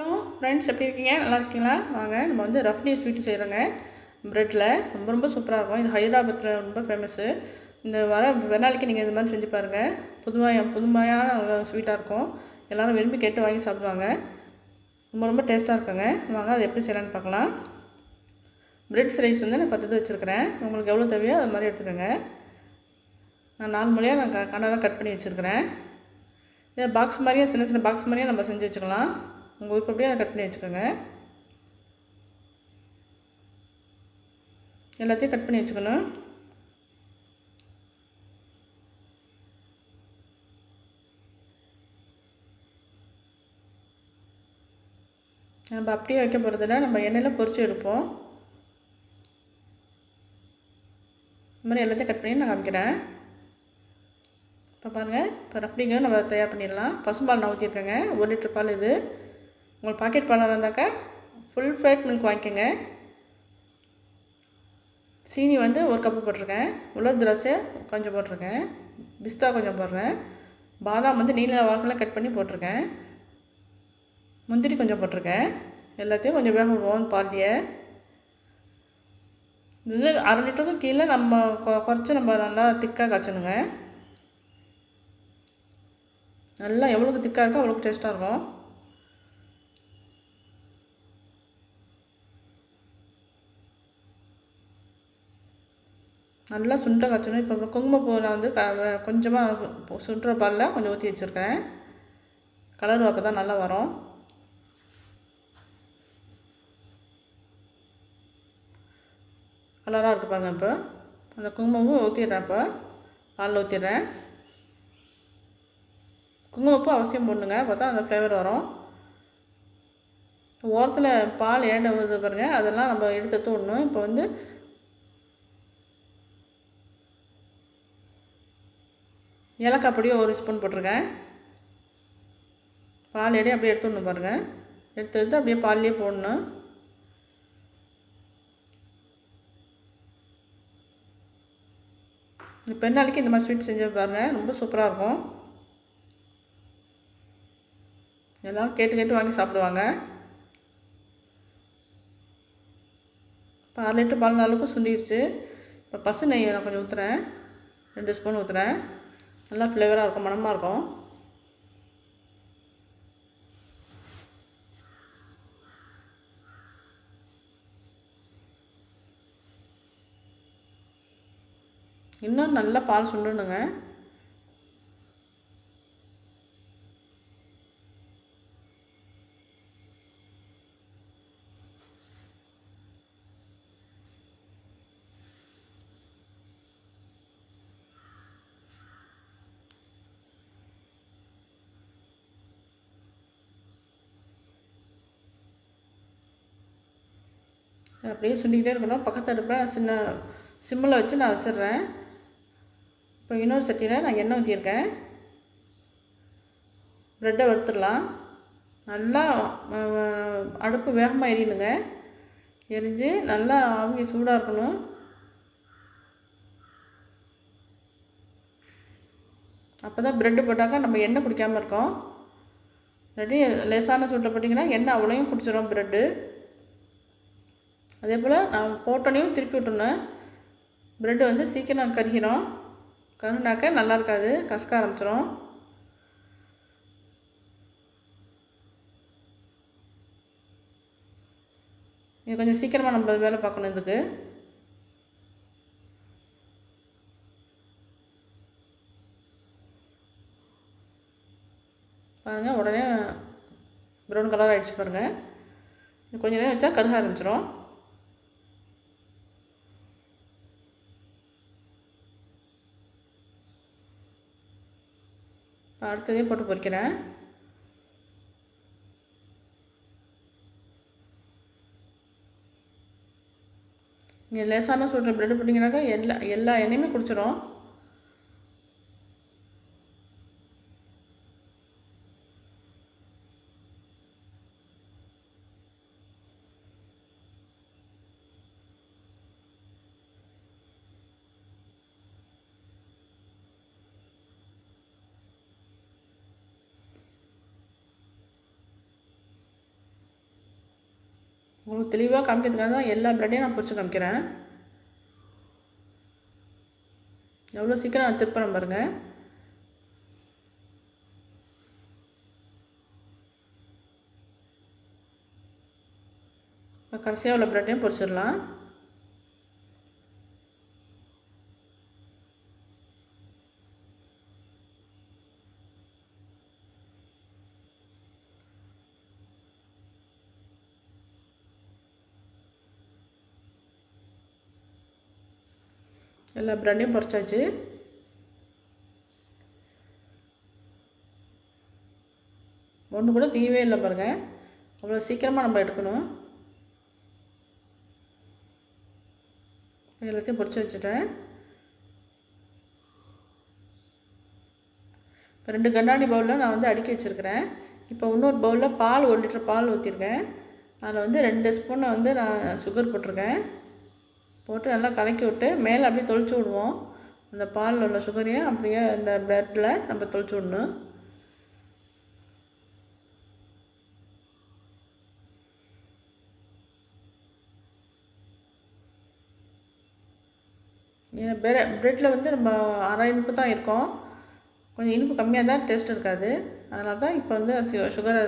வணக்கம். ஃப்ரெண்ட்ஸ் எப்படி இருக்கீங்க? நல்லா இருக்கீங்களா? வாங்க நம்ம வந்து ரஃப்னி ஸ்வீட் செய்கிறோங்க ப்ரெட்டில் ரொம்ப ரொம்ப சூப்பராக இருக்கும். இது ஹைதராபாத்தில் ரொம்ப ஃபேமஸ்ஸு இந்த வர வெனாலிக்கு நீங்கள் இந்த மாதிரி செஞ்சு பாருங்கள் புதுமையாக புதுமையான ஸ்வீட்டாக இருக்கும். எல்லோரும் விரும்பி கேட்டு வாங்கி சாப்பிடுவாங்க. ரொம்ப ரொம்ப டேஸ்ட்டாக இருக்குங்க. வாங்க அது எப்படி செய்யலான்னு பார்க்கலாம். ப்ரெட் ஸ்லைஸ் வந்து நான் பத்து வச்சுருக்கிறேன். உங்களுக்கு எவ்வளோ தேவையோ அது மாதிரி எடுத்துக்கோங்க. நான் நாலு மொழியாக நான் க கனடாக கட் பண்ணி வச்சுருக்கிறேன். இதை பாக்ஸ் மாதிரியே சின்ன சின்ன பாக்ஸ் மாதிரியே நம்ம செஞ்சு வச்சுக்கலாம். உங்கள் விருப்பப்படியே அதை கட் பண்ணி வச்சுக்கோங்க. எல்லாத்தையும் கட் பண்ணி வச்சுக்கணும். நம்ம அப்படியே வைக்க போகிறதில்ல நம்ம எண்ணெயில் பொறிச்சு எடுப்போம். இந்த மாதிரி எல்லாத்தையும் கட் பண்ணி நான் காமிக்கிறேன். இப்போ பாருங்கள் இப்போ ரஃப்டிங்க நம்ம தயார் பண்ணிடலாம். பசும்பால் நான் ஊற்றிருக்கேங்க ஒரு லிட்டர் பால் இது. உங்களுக்கு பாக்கெட் பாலாக இருந்தாக்கா ஃபுல் ஃபேட் மில்க் வாங்கிக்கோங்க. சீனி வந்து ஒரு கப்பு போட்டிருக்கேன். உலர் திராட்சை கொஞ்சம் போட்டிருக்கேன். பிஸ்தா கொஞ்சம் போடுறேன். பாதாம் வந்து நீல வாக்கில் கட் பண்ணி போட்டிருக்கேன். முந்திரி கொஞ்சம் போட்டிருக்கேன். எல்லாத்தையும் கொஞ்சம் வேக விடுவோம். பாலியை இது அரை லிட்டருக்கும் கீழே நம்ம கொ- குறைச்சி நம்ம நல்லா திக்காக காய்ச்சணுங்க. நல்லா எவ்வளோக்கு திக்காக இருக்கோ அவ்வளோக்கு டேஸ்ட்டாக இருக்கும். நல்லா சுண்டை காய்ச்சணும். இப்போ குங்குமப்பூ நான் வந்து க கொஞ்சமாக சுண்டுற பாலில் கொஞ்சம் ஊற்றி வச்சுருக்கேன். கலர் அப்போ தான் நல்லா வரும். கலராக இருக்குது பாருங்கள் இப்போ. அந்த குங்குமப்பூ ஊற்றிடுறேன் இப்போ. பாலில் ஊற்றிடுறேன் குங்குமப்பூ அவசியம் போடணுங்க. அப்போ தான் அந்த ஃப்ளேவர் வரும். ஓரத்தில் பால் ஏண்ட வருது பாருங்கள் அதெல்லாம் நம்ம எடுத்து தூடணும். இப்போ வந்து ஏலக்காய் பொடியும் ஒரு ஸ்பூன் போட்டிருக்கேன். பால் எடையும் அப்படியே எடுத்துடணும் பாருங்கள் எடுத்து எடுத்து அப்படியே பால்லேயே போடணும். இந்த பெண்ணாளிக்கு இந்த மாதிரி ஸ்வீட் செஞ்சு பாருங்கள் ரொம்ப சூப்பராக இருக்கும். எல்லோரும் கேட்டு கேட்டு வாங்கி சாப்பிடுவாங்க. இப்போ அரை லிட்டர் பால் அளவுக்கு சுண்டிடுச்சு இப்போ பசு நெய் நான் கொஞ்சம் ஊற்றுறேன் ரெண்டு ஸ்பூன் ஊற்றுறேன் நல்லா ஃப்ளேவராக இருக்கும் மணமாக இருக்கும். இன்னும் நல்லா பால் சுண்டணுங்க அப்படியே சுண்டிக்கிட்டே இருக்கணும். பக்கத்து அடுப்பில் நான் சின்ன சிம்மில் வச்சு நான் வச்சிடுறேன். இப்போ இன்னொரு சட்டியில் நான் எண்ணெய் ஊற்றியிருக்கேன் ப்ரெட்டை வறுத்துடலாம். நல்லா அடுப்பு வேகமாக எரியணுங்க. எரிஞ்சு நல்லா ஆவி சூடாக இருக்கணும். அப்போ தான் ப்ரெட்டு போட்டாக்கா நம்ம எண்ணெய் குடிக்காமல் இருக்கோம். இல்லாட்டி லேசான சூட்டில் போட்டிங்கன்னா எண்ணெய் அவ்வளோயும் குடிச்சிடும் ப்ரெட்டு அதே போல் நான் போட்டோனையும் திருப்பி விட்டுருந்தேன். ப்ரெட்டு வந்து சீக்கிரம் கருகிறோம் கருண்டாக்க நல்லா இருக்காது. கசக்க ஆரம்பிச்சிடும் இது கொஞ்சம் சீக்கிரமாக நம்ம வேலை பார்க்கணும் இதுக்கு. பாருங்கள் உடனே ப்ரௌன் கலர் ஆகிடுச்சு பாருங்கள் கொஞ்சம் கொஞ்ச நேரம் வச்சா கருக ஆரம்பிச்சிடும் அடுத்ததையும் போட்டு பொரிக்கிறேன் நீங்கள் லேசான சொல்கிற ப்ரெட் போட்டிங்கனாக்கா எல்லா எல்லா எண்ணெயுமே குடிச்சிடும் உங்களுக்கு தெளிவாக காமிக்கிறதுக்காக தான் எல்லா ப்ரெட்டையும் நான் பொறிச்சு காமிக்கிறேன். எவ்வளோ சீக்கிரம் நான் திருப்பறேன் பாருங்கள் இப்போ கடைசியாக உள்ள ப்ரெட்டையும் பொறிச்சிடலாம். எல்லா ப்ரெட்டையும் பொரிச்சாச்சு ஒன்று கூட தீயவே இல்லை பாருங்கள் அவ்வளோ சீக்கிரமாக நம்ம எடுக்கணும். எல்லாத்தையும் பொறிச்சு வச்சுட்டேன். இப்போ ரெண்டு கண்ணாடி பவுலில் நான் வந்து அடுக்கி வச்சுருக்கிறேன். இப்போ இன்னொரு பவுலில் பால் ஒரு லிட்டர் பால் ஊற்றிருக்கேன் அதில் வந்து ரெண்டு ஸ்பூனை வந்து நான் சுகர் போட்டிருக்கேன். போட்டு நல்லா கலக்கி விட்டு மேலே அப்படியே தொளிச்சு விடுவோம். அந்த பாலில் உள்ள சுகரையும் அப்படியே அந்த ப்ரெட்டில் நம்ம தொளிச்சு விடணும். ஏன்னா பிரெ ப்ரெட்டில் வந்து நம்ம அரை இனிப்பு தான் இருக்கும். கொஞ்சம் இனிப்பு கம்மியாக தான் டேஸ்ட் இருக்காது. அதனால தான் இப்போ வந்து சுகரை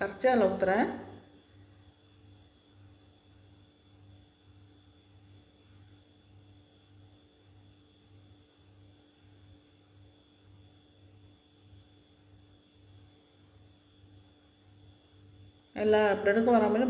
கரைச்சி அதில் ஊற்றுறேன் எல்லா ப்ரெட்டுக்கும் வர மாதிரி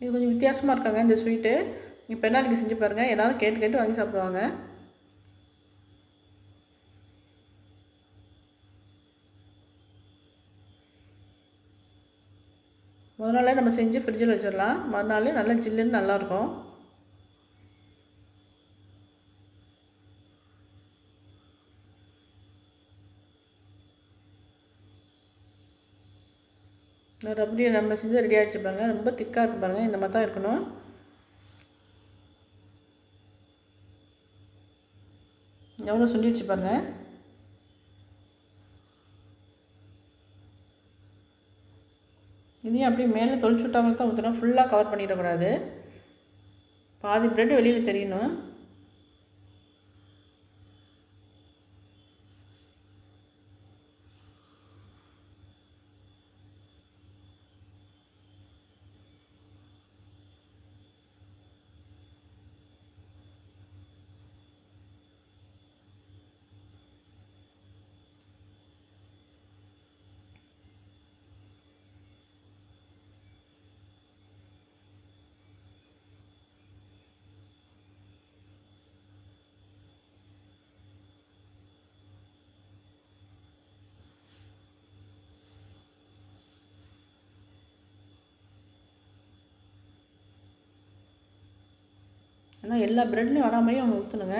இது கொஞ்சம் வித்தியாசமாக இருக்காங்க இந்த ஸ்வீட்டு. இப்போ என்ன நீங்கள் செஞ்சு பாருங்கள் எல்லோரும் கேட்டு கேட்டு வாங்கி சாப்பிடுவாங்க. முதல் நம்ம செஞ்சு ஃப்ரிட்ஜில் வச்சிடலாம். மறுநாளே நல்லா ஜில்லுன்னு நல்லாயிருக்கும். ரப்டி நம்ம செஞ்சு ரெடி ஆகிடுச்சு பாருங்கள் ரொம்ப திக்காக இருக்கு பாருங்கள் இந்த மாதிரி தான் இருக்கணும். எவ்வளோ சொல்லிடுச்சு பாருங்கள் இதையும் அப்படியே மேலே தொழிச்சு விட்டாமல் தான் ஊற்றணும் ஃபுல்லாக கவர் பண்ணிடக்கூடாது. பாதி ப்ரெட் வெளியில் தெரியணும். ஆனால் எல்லா ப்ரெட்லேயும் வரா மாதிரியும் அவங்க ஊற்றணுங்க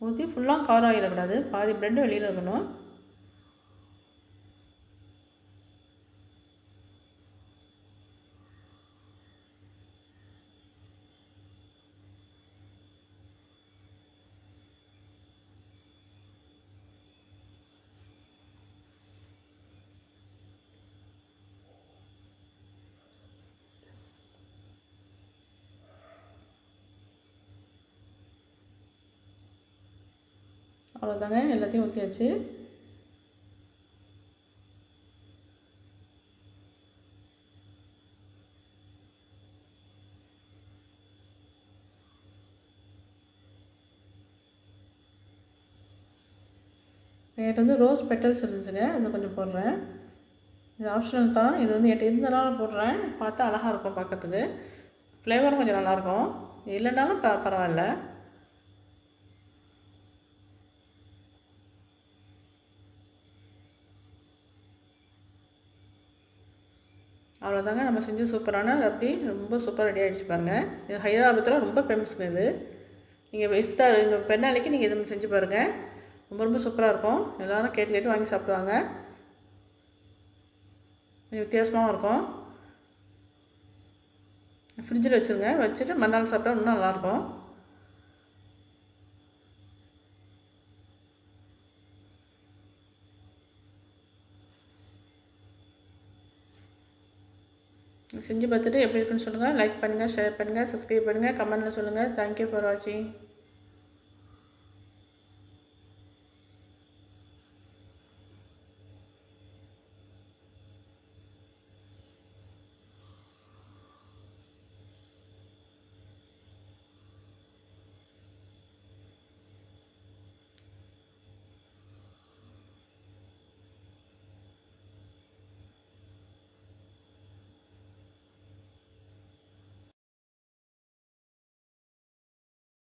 ஊற்றி ஃபுல்லாக கவர் ஆகிடக்கூடாது பாதி ப்ரெட்டு வெளியில் இருக்கணும். அவ்வளோதாங்க எல்லாத்தையும் ஊற்றியாச்சு என்கிட்ட வந்து ரோஸ் பெட்டல்ஸ் இருந்துச்சுங்க அது கொஞ்சம் போடுறேன். இது ஆப்ஷனல் தான் இது வந்து என்கிட்ட இருந்தனால போடுறேன். பார்த்தா அழகாக இருக்கும் பார்க்கறதுக்கு. ஃப்ளேவரும் கொஞ்சம் நல்லாயிருக்கும். இல்லைனாலும் ப பரவாயில்ல. அவ்வளோதாங்க நம்ம செஞ்ச சூப்பரான ரப்டி ரொம்ப சூப்பராக ரெடி ஆகிடுச்சு பாருங்கள் இது ஹைதராபாத்தில் ரொம்ப ஃபேமஸ்ங்க இது. நீங்கள் இஃப்தார் இந்த பெருநாளைக்கு நீங்கள் இதை செஞ்சு பாருங்கள் ரொம்ப ரொம்ப சூப்பராக இருக்கும். எல்லோரும் கேட்டு கேட்டு வாங்கி சாப்பிடுவாங்க. கொஞ்சம் வித்தியாசமாகவும் இருக்கும். ஃப்ரிட்ஜில் வச்சுருங்க. வச்சுட்டு மறுநாள் சாப்பிட்டா இன்னும் நல்லாயிருக்கும் செஞ்சு பார்த்துட்டு எப்படி இருக்குன்னு சொல்லுங்கள் லைக் பண்ணுங்கள் ஷேர் பண்ணுங்கள் சப்ஸ்கிரைப் பண்ணுங்கள் கமெண்ட்டில் சொல்லுங்கள் தேங்க்யூ ஃபார் வாட்சிங்